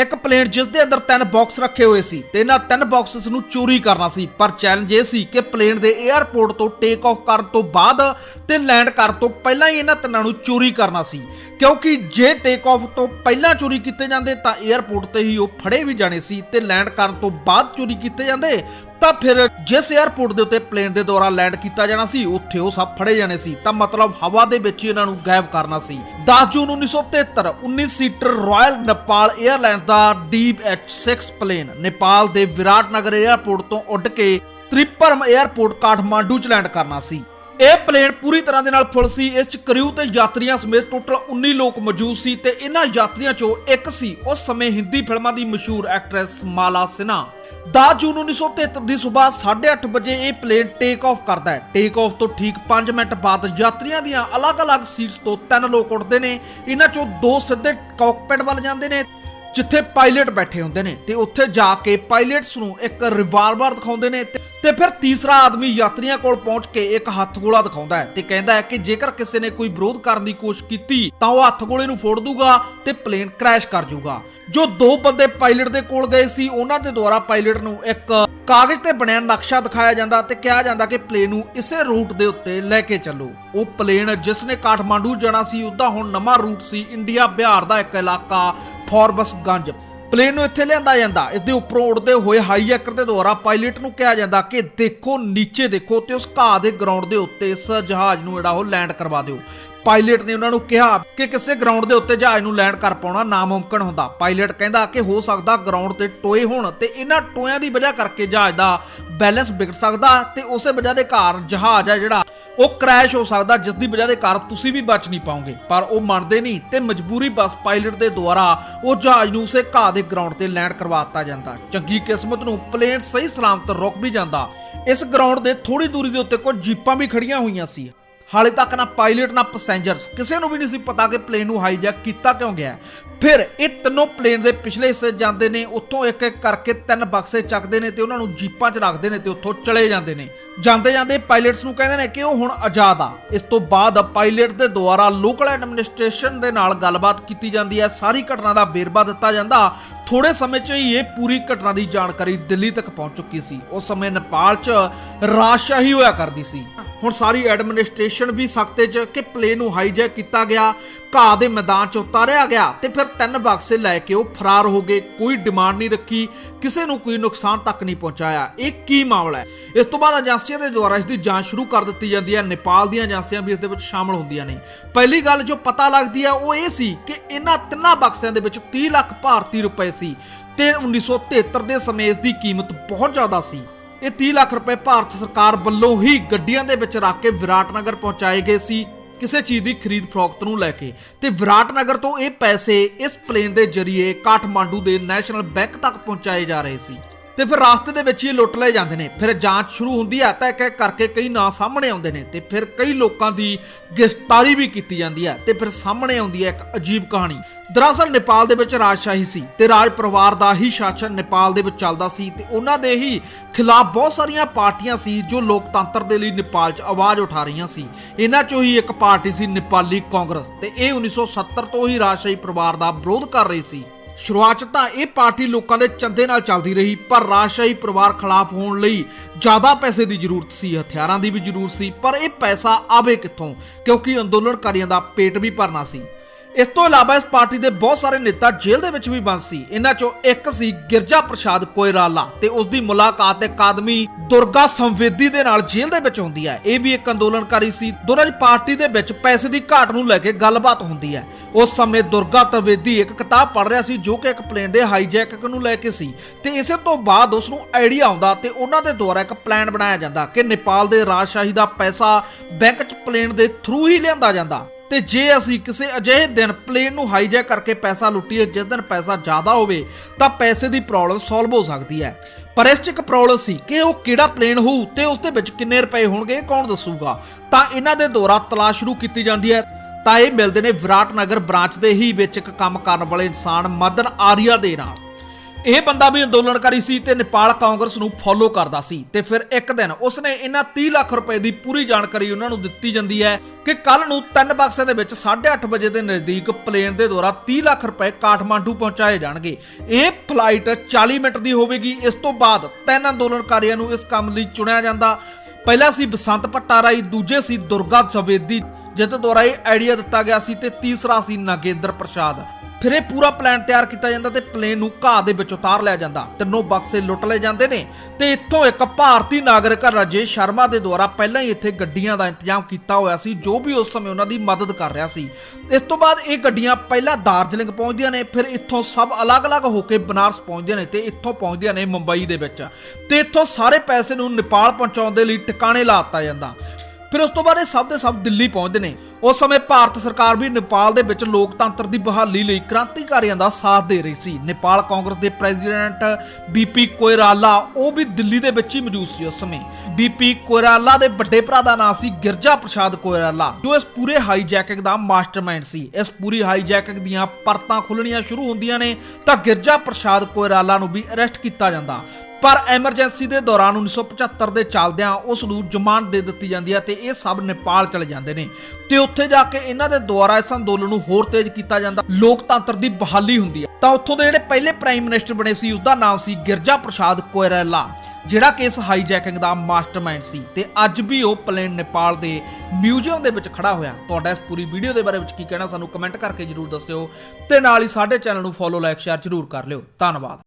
ਇੱਕ ਪਲੇਨ ਜਿਸ ਦੇ ਅੰਦਰ ਤਿੰਨ ਬਾਕਸ ਰੱਖੇ ਹੋਏ ਸੀ ਤੇ ਇਹਨਾਂ ਤਿੰਨ ਬਾਕਸਸ ਨੂੰ ਚੋਰੀ ਕਰਨਾ ਸੀ। ਪਰ ਚੈਲੰਜ ਇਹ ਸੀ ਕਿ ਪਲੇਨ ਦੇ 에ਅਰਪੋਰਟ ਤੋਂ ਟੇਕ ਆਫ ਕਰਨ ਤੋਂ ਬਾਅਦ ਤੇ ਲੈਂਡ ਕਰਨ ਤੋਂ ਪਹਿਲਾਂ ਹੀ ਇਹਨਾਂ ਤਿੰਨਾਂ ਨੂੰ ਚੋਰੀ ਕਰਨਾ ਸੀ। ਕਿਉਂਕਿ ਜੇ ਟੇਕ ਆਫ ਤੋਂ ਪਹਿਲਾਂ ਚੋਰੀ ਕੀਤੇ ਜਾਂਦੇ ਤਾਂ 에ਅਰਪੋਰਟ ਤੇ ਹੀ ਉਹ ਫੜੇ ਵੀ ਜਾਣੇ ਸੀ ਤੇ ਲੈਂਡ ਕਰਨ ਤੋਂ ਬਾਅਦ ਚੋਰੀ ਕੀਤੇ ਜਾਂਦੇ ਤਾਂ ਫਿਰ ਜਿਸ 에ਅਰਪੋਰਟ ਦੇ ਉੱਤੇ ਪਲੇਨ ਦੇ ਦੁਆਰਾ ਲੈਂਡ ਕੀਤਾ ਜਾਣਾ ਸੀ, ਉੱਥੇ ਉਹ ਸਭ ਫੜੇ ਜਾਣੇ ਸੀ। ਤਾਂ ਮਤਲਬ ਹਵਾ ਦੇ ਵਿੱਚ ਇਹਨਾਂ ਨੂੰ ਗਾਇਬ ਕਰਨਾ ਸੀ। 10 ਜੂਨ 1973 19 ਸੀਟਰ ਰਾਇਲ ਨੇਪਾਲ 에ਅਰਲਾਈਨ ਦਾ DH6 ਪਲੇਨ ਨੇਪਾਲ ਦੇ ਵਿਰਾਟ ਨਗਰ 에ਅਰਪੋਰਟ ਤੋਂ ਉੱਡ ਕੇ ਤ੍ਰਿਪਰਮ 에ਅਰਪੋਰਟ ਕਾਠਮਾਂਡੂ ਚ ਲੈਂਡ ਕਰਨਾ ਸੀ। ਇਹ ਪਲੇਨ ਪੂਰੀ ਤਰ੍ਹਾਂ ਦੇ ਨਾਲ ਫੁੱਲ ਸੀ। ਇਸ ਚ ਕਰਿਊ ਤੇ ਯਾਤਰੀਆਂ ਸਮੇਤ ਟੋਟਲ 19 ਲੋਕ ਮੌਜੂਦ ਸੀ ਤੇ ਇਹਨਾਂ ਯਾਤਰੀਆਂ ਚੋਂ ਇੱਕ ਸੀ। ਉਸ ਸਮੇਂ ਹਿੰਦੀ ਫਿਲਮਾਂ ਦੀ ਮਸ਼ਹੂਰ ਐਕਟਰੈਸ ਮਾਲਾ ਸਿਨਹਾ 10 ਜੂਨ 1973 ਦੀ ਸਵੇਰ 8:30 ਵਜੇ ਇਹ ਪਲੇਨ ਟੇਕ ਆਫ ਕਰਦਾ ਹੈ। ਟੇਕ ਆਫ ਤੋਂ ਠੀਕ 5 ਮਿੰਟ ਬਾਅਦ ਯਾਤਰੀਆਂ ਦੀਆਂ ਅਲੱਗ-ਅਲੱਗ ਸੀਟਸ ਤੋਂ ਤਿੰਨ ਲੋਕ ਉੱਠਦੇ ਨੇ। ਇਹਨਾਂ ਚੋਂ ਦੋ ਸਿੱਧੇ ਕਾਕਪਿਟ ਵੱਲ ਜਾਂਦੇ ਨੇ, ਜਿੱਥੇ ਪਾਇਲਟ ਬੈਠੇ ਹੁੰਦੇ ਨੇ ਤੇ ਉੱਥੇ ਜਾ ਕੇ ਪਾਇਲਟਸ ਨੂੰ ਇੱਕ ਰਿਵਾਲਵਰ ਦਿਖਾਉਂਦੇ ਨੇ ਤੇ ਫਿਰ ਤੀਸਰਾ ਆਦਮੀ ਯਾਤਰੀਆਂ ਕੋਲ ਪਹੁੰਚ ਕੇ ਇੱਕ ਹੱਥ ਦਿਖਾਉਂਦਾ ਹੈ ਤੇ ਕਹਿੰਦਾ ਹੈ ਕਿ ਜੇਕਰ ਕਿਸੇ ਨੇ ਕੋਈ ਵਿਰੋਧ ਕਰਨ ਦੀ ਕੋਸ਼ਿਸ਼ ਕੀਤੀ, ਤਾਂ ਉਹ ਹੱਥ ਗੋਲੇ ਨੂੰ ਫੋੜ ਦੂਗਾ ਤੇ ਪਲੇਨ ਕ੍ਰੈਸ਼ ਕਰ ਜਾਊਗਾ। ਜੋ ਦੋ ਬੰਦੇ ਪਾਇਲਟ ਦੇ ਕੋਲ ਗਏ ਸੀ, ਉਹਨਾਂ ਦੇ ਦੁਆਰਾ ਪਾਇਲਟ ਨੂੰ ਇੱਕ ਕਾਗਜ਼ ਤੇ ਬਣਿਆ ਨਕਸ਼ਾ ਦਿਖਾਇਆ ਜਾਂਦਾ ਤੇ ਕਿਹਾ ਜਾਂਦਾ ਕਿ ਪਲੇਨ ਨੂੰ ਇਸੇ ਰੂਟ ਦੇ ਉੱਤੇ ਲੈ ਕੇ ਚੱਲੋ। ਉਹ ਪਲੇਨ ਜਿਸ ਨੇ ਕਾਠਮਾਂਡੂ ਜਾਣਾ ਸੀ ਉਹਦਾ ਹੁਣ ਨਵਾਂ ਰੂਟ ਸੀ, ਇੰਡੀਆ ਬਿਹਾਰ ਦਾ ਇੱਕ ਇਲਾਕਾ ਫੋਰਬਸਗੰਜ ਪਲੇਨ ਨੂੰ ਇੱਥੇ ਲਿਆਂਦਾ ਜਾਂਦਾ। ਇਸ ਦੇ ਉੱਪਰੋਂ ਉੜਦੇ ਹੋਏ ਹਾਈਜੈਕਰ ਦੇ ਦੁਆਰਾ ਪਾਇਲਟ ਨੂੰ ਕਿਹਾ ਜਾਂਦਾ ਕਿ ਦੇਖੋ, ਨੀਚੇ ਦੇਖੋ ਤੇ ਉਸ ਘਾਹ ਦੇ ਗਰਾਊਂਡ ਦੇ ਉੱਤੇ ਇਸ ਜਹਾਜ਼ ਨੂੰ ਜਿਹੜਾ ਉਹ ਲੈਂਡ ਕਰਵਾ ਦਿਓ। ਪਾਇਲਟ ਨੇ ਉਹਨਾਂ ਨੂੰ ਕਿਹਾ ਕਿ ਕਿਸੇ ਗਰਾਊਂਡ ਦੇ ਉੱਤੇ ਜਹਾਜ਼ ਨੂੰ ਲੈਂਡ ਕਰ ਪਾਉਣਾ ਨਾਮੁਮਕਿਨ ਹੁੰਦਾ। ਪਾਇਲਟ ਕਹਿੰਦਾ ਕਿ ਹੋ ਸਕਦਾ ਗਰਾਊਂਡ ਤੇ ਟੋਏ ਹੋਣ ਤੇ ਇਹਨਾਂ ਟੋਇਆਂ ਦੀ ਵਜ੍ਹਾ ਕਰਕੇ ਜਹਾਜ਼ ਦਾ ਬੈਲੈਂਸ ਵਿਗੜ ਸਕਦਾ ਤੇ ਉਸੇ ਵਜ੍ਹਾ ਦੇ ਕਾਰਨ ਜਹਾਜ਼ ਹੈ ਜਿਹੜਾ ਉਹ ਕ੍ਰੈਸ਼ ਹੋ ਸਕਦਾ ਜਿਸ ਦੀ ਵਜ੍ਹਾ ਦੇ ਕਾਰਨ ਤੁਸੀਂ ਵੀ ਬਚ ਨਹੀਂ ਪਾਓਗੇ। ਪਰ ਉਹ ਮੰਨਦੇ ਨਹੀਂ ਤੇ ਮਜਬੂਰੀ ਬਸ ਪਾਇਲਟ ਦੇ ਦੁਆਰਾ ਉਹ ਜਹਾਜ਼ ਨੂੰ ਉਸੇ ਘਾਹ ਦੇ ਗਰਾਊਂਡ ਤੇ ਲੈਂਡ ਕਰਵਾ ਦਿੱਤਾ ਜਾਂਦਾ। ਚੰਗੀ ਕਿਸਮਤ ਨੂੰ ਪਲੇਨ ਸਹੀ ਸਲਾਮਤ ਰੁਕ ਵੀ ਜਾਂਦਾ। ਇਸ ਗਰਾਊਂਡ ਦੇ ਥੋੜੀ ਦੂਰੀ ਦੇ ਉੱਤੇ ਕੁਝ ਜੀਪਾਂ ਵੀ ਖੜੀਆਂ ਹੋਈਆਂ ਸੀ। ਹਾਲੇ ਤੱਕ ਨਾ ਪਾਇਲਟ ਨਾ ਪੈਸੇਂਜਰਸ ਕਿਸੇ ਨੂੰ ਵੀ ਨਹੀਂ ਸੀ ਪਤਾ ਕਿ ਪਲੇਨ ਨੂੰ ਹਾਈਜੈਕ ਕੀਤਾ ਕਿਉਂ ਗਿਆ। ਫਿਰ ਇਹ ਤਿੰਨੋਂ ਪਲੇਨ ਦੇ ਪਿਛਲੇ ਹਿੱਸੇ ਜਾਂਦੇ ਨੇ, ਉੱਥੋਂ ਇੱਕ ਇੱਕ ਕਰਕੇ ਤਿੰਨ ਬਕਸੇ ਚੱਕਦੇ ਨੇ ਤੇ ਉਹਨਾਂ ਨੂੰ ਜੀਪਾਂ 'ਚ ਰੱਖਦੇ ਨੇ ਤੇ ਉੱਥੋਂ ਚਲੇ ਜਾਂਦੇ ਨੇ। ਜਾਂਦੇ ਜਾਂਦੇ ਪਾਇਲਟਸ ਨੂੰ ਕਹਿੰਦੇ ਨੇ ਕਿ ਉਹ ਹੁਣ ਆਜ਼ਾਦ ਆ। ਇਸ ਤੋਂ ਬਾਅਦ ਪਾਇਲਟ ਦੇ ਦੁਆਰਾ ਲੋਕਲ ਐਡਮਿਨਿਸਟ੍ਰੇਸ਼ਨ ਦੇ ਨਾਲ ਗੱਲਬਾਤ ਕੀਤੀ ਜਾਂਦੀ ਹੈ। ਸਾਰੀ ਘਟਨਾ ਦਾ ਵੇਰਵਾ ਦਿੱਤਾ ਜਾਂਦਾ। ਥੋੜੇ ਸਮੇਂ 'ਚ ਹੀ ਇਹ ਪੂਰੀ ਘਟਨਾ ਦੀ ਜਾਣਕਾਰੀ ਦਿੱਲੀ ਤੱਕ ਪਹੁੰਚ ਚੁੱਕੀ ਸੀ। ਉਸ ਸਮੇਂ ਨੇਪਾਲ 'ਚ ਰਾਜਸ਼ਾਹੀ ਹੋਇਆ ਕਰਦੀ ਸੀ। ਹੁਣ ਸਾਰੀ ਐਡਮਿਨਿਸਟ੍ਰੇਸ਼ਨ ਵੀ ਸਖਤੇ 'ਚ ਕਿ ਪਲੇਨ ਨੂੰ ਹਾਈਜੈਕ ਕੀਤਾ ਗਿਆ, ਘਾਹ ਦੇ ਮੈਦਾਨ 'ਚ ਉਤਾਰਿਆ ਗਿਆ ਤੇ ਫਿਰ ਤਿੰਨ ਬਕਸੇ ਲੈ ਕੇ ਉਹ ਫਰਾਰ ਹੋ ਗਏ, ਕੋਈ ਡਿਮਾਂਡ ਨਹੀਂ ਰੱਖੀ, ਕਿਸੇ ਨੂੰ ਕੋਈ ਨੁਕਸਾਨ ਤੱਕ ਨਹੀਂ ਪਹੁੰਚਾਇਆ। ਇਹ ਕੀ ਮਾਮਲਾ ਹੈ? ਇਸ ਤੋਂ ਬਾਅਦ ਏਜੰਸੀਆਂ ਦੇ ਦੁਆਰਾ ਇਸ ਦੀ ਜਾਂਚ ਸ਼ੁਰੂ ਕਰ ਦਿੱਤੀ ਜਾਂਦੀ ਹੈ। ਨੇਪਾਲ ਦੀਆਂ ਏਜੰਸੀਆਂ ਵੀ ਇਸ ਦੇ ਵਿੱਚ ਸ਼ਾਮਲ ਹੁੰਦੀਆਂ ਨੇ। ਪਹਿਲੀ ਗੱਲ ਜੋ ਪਤਾ ਲੱਗਦੀ ਹੈ ਉਹ ਇਹ ਸੀ ਕਿ ਇਹਨਾਂ ਤਿੰਨਾਂ ਬਕਸਿਆਂ ਦੇ ਵਿੱਚ 30 ਲੱਖ ਭਾਰਤੀ ਰੁਪਏ ਸੀ ਤੇ 1973 ਦੇ ਸਮੇਂ ਇਸ ਦੀ ਕੀਮਤ ਬਹੁਤ ਜ਼ਿਆਦਾ ਸੀ। ਇਹ 30 ਲੱਖ ਰੁਪਏ ਭਾਰਤ ਸਰਕਾਰ ਵੱਲੋਂ ਹੀ ਗੱਡੀਆਂ ਦੇ ਵਿੱਚ ਰੱਖ ਕੇ ਵਿਰਾਟਨਗਰ ਪਹੁੰਚਾਏ ਗਏ ਸੀ, ਕਿਸੇ ਚੀਜ਼ ਦੀ ਖਰੀਦ ਫਰੋਖਤ ਨੂੰ ਲੈ ਕੇ। ਤੇ ਵਿਰਾਟਨਗਰ ਤੋਂ ਇਹ ਪੈਸੇ ਇਸ ਪਲੇਨ ਦੇ ਜ਼ਰੀਏ ਕਾਠਮਾਂਡੂ ਦੇ ਨੈਸ਼ਨਲ ਬੈਂਕ ਤੱਕ ਪਹੁੰਚਾਏ ਜਾ ਰਹੇ ਸੀ। ਤੇ ਫਿਰ ਰਾਸਤੇ ਦੇ ਵਿੱਚ ਹੀ ਲੁੱਟ ਲਏ ਜਾਂਦੇ ਨੇ। ਫਿਰ ਜਾਂਚ ਸ਼ੁਰੂ ਹੁੰਦੀ ਹੈ ਤਾਂ ਇੱਕ ਇੱਕ ਕਰਕੇ ਕਈ ਨਾਂ ਸਾਹਮਣੇ ਆਉਂਦੇ ਨੇ ਤੇ ਫਿਰ ਕਈ ਲੋਕਾਂ ਦੀ ਗ੍ਰਿਫਤਾਰੀ ਵੀ ਕੀਤੀ ਜਾਂਦੀ ਹੈ ਤੇ ਫਿਰ ਸਾਹਮਣੇ ਆਉਂਦੀ ਹੈ ਇੱਕ ਅਜੀਬ ਕਹਾਣੀ। ਦਰਅਸਲ ਨੇਪਾਲ ਦੇ ਵਿੱਚ ਰਾਜਸ਼ਾਹੀ ਸੀ ਤੇ ਰਾਜ ਪਰਿਵਾਰ ਦਾ ਹੀ ਸ਼ਾਸਨ ਨੇਪਾਲ ਦੇ ਵਿੱਚ ਚੱਲਦਾ ਸੀ ਤੇ ਉਹਨਾਂ ਦੇ ਹੀ ਖਿਲਾਫ ਬਹੁਤ ਸਾਰੀਆਂ ਪਾਰਟੀਆਂ ਸੀ ਜੋ ਲੋਕਤੰਤਰ ਦੇ ਲਈ ਨੇਪਾਲ 'ਚ ਆਵਾਜ਼ ਉਠਾ ਰਹੀਆਂ ਸੀ। ਇਹਨਾਂ 'ਚੋਂ ਹੀ ਇੱਕ ਪਾਰਟੀ ਸੀ ਨੇਪਾਲੀ ਕਾਂਗਰਸ ਤੇ ਇਹ 1970 ਤੋਂ ਹੀ ਰਾਜਸ਼ਾਹੀ ਪਰਿਵਾਰ ਦਾ ਵਿਰੋਧ ਕਰ ਰਹੀ ਸੀ। ਸ਼ੁਰੂਆਤ ਤਾਂ ਇਹ ਪਾਰਟੀ ਲੋਕਾਂ ਦੇ ਚੰਦੇ ਨਾਲ ਚੱਲਦੀ ਰਹੀ, ਪਰ ਰਾਜਸ਼ਾਹੀ ਪਰਿਵਾਰ ਖਿਲਾਫ ਹੋਣ ਲਈ ਜ਼ਿਆਦਾ ਪੈਸੇ ਦੀ ਜ਼ਰੂਰਤ ਸੀ, ਹਥਿਆਰਾਂ ਦੀ ਵੀ ਜ਼ਰੂਰਤ ਸੀ, ਪਰ ਇਹ ਪੈਸਾ ਆਵੇ ਕਿੱਥੋਂ? ਕਿਉਂਕਿ ਅੰਦੋਲਨਕਾਰੀਆਂ ਦਾ ਪੇਟ ਵੀ ਭਰਨਾ ਸੀ। ਇਸ ਤੋਂ ਇਲਾਵਾ ਇਸ ਪਾਰਟੀ ਦੇ ਬਹੁਤ ਸਾਰੇ ਨੇਤਾ ਜੇਲ੍ਹ ਦੇ ਵਿੱਚ ਵੀ ਬੰਦ ਸੀ। ਇਹਨਾਂ ਚੋਂ ਇੱਕ ਸੀ ਗਿਰਜਾ ਪ੍ਰਸ਼ਾਦ ਕੋਇਰਾਲਾ ਤੇ ਉਸ ਦੀ ਮੁਲਾਕਾਤ ਇੱਕ ਆਦਮੀ ਦੁਰਗਾ ਸੰਵੇਦੀ ਦੇ ਨਾਲ ਜੇਲ੍ਹ ਦੇ ਵਿੱਚ ਹੁੰਦੀ ਹੈ। ਇਹ ਵੀ ਇੱਕ ਅੰਦੋਲਨਕਾਰੀ ਸੀ। ਦੋਨਾਂ ਪਾਰਟੀ ਦੇ ਵਿੱਚ ਪੈਸੇ ਦੀ ਘਾਟ ਨੂੰ ਲੈ ਕੇ ਗੱਲਬਾਤ ਹੁੰਦੀ ਹੈ। ਉਸ ਸਮੇਂ ਦੁਰਗਾ ਤਵੇਦੀ ਇੱਕ ਕਿਤਾਬ ਪੜ੍ਹ ਰਿਹਾ ਸੀ ਜੋ ਕਿ ਇੱਕ ਪਲੇਨ ਦੇ ਹਾਈਜੈਕ ਨੂੰ ਲੈ ਕੇ ਸੀ ਤੇ ਇਸੇ ਤੋਂ ਬਾਅਦ ਉਸ ਨੂੰ ਆਈਡੀਆ ਆਉਂਦਾ ਤੇ ਉਹਨਾਂ ਦੇ ਦੁਆਰਾ ਇੱਕ ਪਲਾਨ ਬਣਾਇਆ ਜਾਂਦਾ ਕਿ ਨੇਪਾਲ ਦੇ ਰਾਜਸ਼ਾਹੀ ਦਾ ਪੈਸਾ ਬੈਂਕ 'ਚ ਪਲੇਨ ਦੇ ਥਰੂ ਹੀ ਲਿਆਂਦਾ ਜਾਂਦਾ। ਤੇ ਜੇ ਅਸੀਂ ਕਿਸੇ ਅਜਿਹੇ ਦਿਨ ਪਲੇਨ ਨੂੰ ਹਾਈਜੈਕ ਕਰਕੇ ਪੈਸਾ ਲੁੱਟੀਏ, ਜਿਸ ਦਿਨ ਪੈਸਾ ਜ਼ਿਆਦਾ ਹੋਵੇ, ਤਾਂ ਪੈਸੇ ਦੀ ਪ੍ਰੋਬਲਮ ਸੋਲਵ ਹੋ ਸਕਦੀ ਹੈ। ਪਰ ਇਸ 'ਚ ਇੱਕ ਪ੍ਰੋਬਲਮ ਸੀ ਕਿ ਉਹ ਕਿਹੜਾ ਪਲੇਨ ਹੋਊ ਤੇ ਉਸ ਦੇ ਵਿੱਚ ਕਿੰਨੇ ਰੁਪਏ ਹੋਣਗੇ, ਇਹ ਕੌਣ ਦੱਸੂਗਾ? ਤਾਂ ਇਹਨਾਂ ਦੇ ਦੁਆਰਾ ਤਲਾਸ਼ ਸ਼ੁਰੂ ਕੀਤੀ ਜਾਂਦੀ ਹੈ। ਤਾਂ ਇਹ ਮਿਲਦੇ ਨੇ ਵਿਰਾਟ ਨਗਰ ਬ੍ਰਾਂਚ ਦੇ ਹੀ ਵਿੱਚ ਇੱਕ ਕੰਮ ਕਰਨ ਵਾਲੇ ਇਨਸਾਨ ਮਦਨ ਆਰੀਆ ਦੇ ਨਾਲ। ਇਹ ਬੰਦਾ ਵੀ ਅੰਦੋਲਨਕਾਰੀ ਸੀ ਤੇ ਨੇਪਾਲ ਕਾਂਗਰਸ ਨੂੰ ਫੋਲੋ ਕਰਦਾ ਸੀ ਤੇ ਫਿਰ ਇੱਕ ਦਿਨ ਉਸਨੇ ਇਹਨਾਂ 30 ਲੱਖ ਰੁਪਏ ਦੀ ਪੂਰੀ ਜਾਣਕਾਰੀ ਉਹਨਾਂ ਨੂੰ ਦਿੱਤੀ ਜਾਂਦੀ ਹੈ ਕਿ ਕੱਲ ਨੂੰ ਤਿੰਨ ਬਕਸੇ ਦੇ ਵਿੱਚ 8:30 ਵਜੇ ਦੇ ਨਜ਼ਦੀਕ ਪਲੇਨ ਦੇ ਦੁਆਰਾ 30 ਲੱਖ ਰੁਪਏ ਕਾਠਮਾਂਡੂ ਪਹੁੰਚਾਏ ਜਾਣਗੇ। ਇਹ ਫਲਾਈਟ 40 ਮਿੰਟ ਦੀ ਹੋਵੇਗੀ। ਇਸ ਤੋਂ ਬਾਅਦ ਤਿੰਨ ਅੰਦੋਲਨਕਾਰੀਆਂ ਨੂੰ ਇਸ ਕੰਮ ਲਈ ਚੁਣਿਆ ਜਾਂਦਾ। ਪਹਿਲਾ ਸੀ ਬਸੰਤ ਪਟਾਰਾਈ ਦੂਜੇ ਸੀ ਦੁਰਗਾ ਜਵੇਦੀ ਜਿਹਦੇ ਦੁਆਰਾ ਇਹ ਆਈਡੀਆ ਦਿੱਤਾ ਗਿਆ ਸੀ ਤੇ ਤੀਸਰਾ ਸੀ ਨਾਗੇਂਦਰ ਪ੍ਰਸਾਦ। ਫਿਰ ਇਹ ਪੂਰਾ ਪਲਾਨ ਤਿਆਰ ਕੀਤਾ ਜਾਂਦਾ ਤੇ ਪਲੇਨ ਨੂੰ ਘਾਹ ਦੇ ਵਿੱਚ ਉਤਾਰ ਲਿਆ ਜਾਂਦਾ। ਤਿੰਨੋਂ ਬਕਸੇ ਲੁੱਟ ਲਏ ਜਾਂਦੇ ਨੇ ਤੇ ਇੱਥੋਂ ਇੱਕ ਭਾਰਤੀ ਨਾਗਰਿਕ ਰਾਜੇਸ਼ ਸ਼ਰਮਾ ਦੇ ਦੁਆਰਾ ਪਹਿਲਾਂ ਹੀ ਇੱਥੇ ਗੱਡੀਆਂ ਦਾ ਇੰਤਜ਼ਾਮ ਕੀਤਾ ਹੋਇਆ ਸੀ, ਜੋ ਵੀ ਉਸ ਸਮੇਂ ਉਹਨਾਂ ਦੀ ਮਦਦ ਕਰ ਰਿਹਾ ਸੀ। ਇਸ ਤੋਂ ਬਾਅਦ ਇਹ ਗੱਡੀਆਂ ਪਹਿਲਾਂ ਦਾਰਜਲਿੰਗ ਪਹੁੰਚਦੀਆਂ ਨੇ, ਫਿਰ ਇੱਥੋਂ ਸਭ ਅਲੱਗ-ਅਲੱਗ ਹੋ ਕੇ ਬਨਾਰਸ ਪਹੁੰਚਦੀਆਂ ਨੇ ਤੇ ਇੱਥੋਂ ਪਹੁੰਚਦੀਆਂ ਨੇ ਮੁੰਬਈ ਦੇ ਵਿੱਚ। ਤੇ ਇੱਥੋਂ ਸਾਰੇ ਪੈਸੇ ਨੂੰ ਨੇਪਾਲ ਪਹੁੰਚਾਉਣ ਦੇ ਲਈ ਟਿਕਾਣੇ ਲਾ ਦਿੱਤਾ ਜਾਂਦਾ। ਫਿਰ ਉਸ ਤੋਂ ਬਾਅਦ ਇਹ ਸਭ ਦੇ ਸਭ ਦਿੱਲੀ ਪਹੁੰਚਦੇ ਨੇ। ਉਸ ਸਮੇਂ ਭਾਰਤ ਸਰਕਾਰ ਵੀ ਨੇਪਾਲ ਦੇ ਵਿੱਚ ਲੋਕਤੰਤਰ ਦੀ ਬਹਾਲੀ ਲਈ ਕ੍ਰਾਂਤੀਕਾਰੀਆਂ ਦਾ ਸਾਥ ਦੇ ਰਹੀ ਸੀ। ਨੇਪਾਲ ਕਾਂਗਰਸ ਦੇ ਪ੍ਰੈਜ਼ੀਡੈਂਟ ਬੀਪੀ ਕੋਇਰਾਲਾ, ਉਹ ਵੀ ਦਿੱਲੀ ਦੇ ਵਿੱਚ ਹੀ ਮੌਜੂਦ ਸੀ ਉਸ ਸਮੇਂ। ਬੀਪੀ ਕੋਇਰਾਲਾ ਦੇ ਵੱਡੇ ਭਰਾ ਦਾ ਨਾਮ ਸੀ ਗਿਰਜਾ ਪ੍ਰਸਾਦ ਕੋਇਰਾਲਾ, ਜੋ ਇਸ ਪੂਰੇ ਹਾਈਜੈਕਿੰਗ ਦਾ ਮਾਸਟਰਮਾਈਂਡ ਸੀ। ਇਸ ਪੂਰੀ ਹਾਈਜੈਕਿੰਗ ਦੀਆਂ ਪਰਤਾਂ ਖੁੱਲਣੀਆਂ ਸ਼ੁਰੂ ਹੁੰਦੀਆਂ ਨੇ ਤਾਂ ਗਿਰਜਾ ਪ੍ਰਸਾਦ ਕੋਇਰਾਲਾ ਨੂੰ ਵੀ ਅਰੈਸਟ ਕੀਤਾ ਜਾਂਦਾ। ਪਰ ਐਮਰਜੈਂਸੀ ਦੇ ਦੌਰਾਨ 1975 ਦੇ ਚੱਲਦਿਆਂ ਉਸ ਨੂੰ ਜ਼ਮਾਨਤ ਦੇ ਦਿੱਤੀ ਜਾਂਦੀ ਹੈ ਤੇ ਇਹ ਸਭ ਨੇਪਾਲ ਚਲੇ ਜਾਂਦੇ ਨੇ। ਤੇ ਉੱਥੇ ਜਾ ਕੇ ਇਹਨਾਂ ਦੇ ਦੁਆਰਾ ਇਸ ਅੰਦੋਲਨ ਨੂੰ ਹੋਰ ਤੇਜ਼ ਕੀਤਾ ਜਾਂਦਾ, ਲੋਕਤੰਤਰ ਦੀ ਬਹਾਲੀ ਹੁੰਦੀ ਹੈ। ਤਾਂ ਉੱਥੋਂ ਦੇ ਜਿਹੜੇ ਪਹਿਲੇ ਪ੍ਰਾਈਮ ਮਿਨਿਸਟਰ ਬਣੇ ਸੀ ਉਸ ਦਾ ਨਾਮ ਸੀ ਗਿਰਜਾ ਪ੍ਰਸਾਦ ਕੋਇਰਾਲਾ, ਜਿਹੜਾ ਕਿ ਇਸ ਹਾਈਜੈਕਿੰਗ ਦਾ ਮਾਸਟਰਮਾਈਂਡ ਸੀ। ਤੇ ਅੱਜ ਵੀ ਉਹ ਪਲੇਨ ਨੇਪਾਲ ਦੇ ਮਿਊਜ਼ੀਅਮ ਦੇ ਵਿੱਚ ਖੜਾ ਹੋਇਆ। ਤੁਹਾਡਾ ਇਸ ਪੂਰੀ ਵੀਡੀਓ ਦੇ ਬਾਰੇ ਵਿੱਚ ਕੀ ਕਹਿਣਾ, ਸਾਨੂੰ ਕਮੈਂਟ ਕਰਕੇ ਜਰੂਰ ਦੱਸਿਓ। ਤੇ ਨਾਲ ਹੀ ਸਾਡੇ ਚੈਨਲ ਨੂੰ ਫੋਲੋ, ਲਾਈਕ, ਸ਼ੇਅਰ ਜਰੂਰ ਕਰ ਲਿਓ। ਧੰਨਵਾਦ।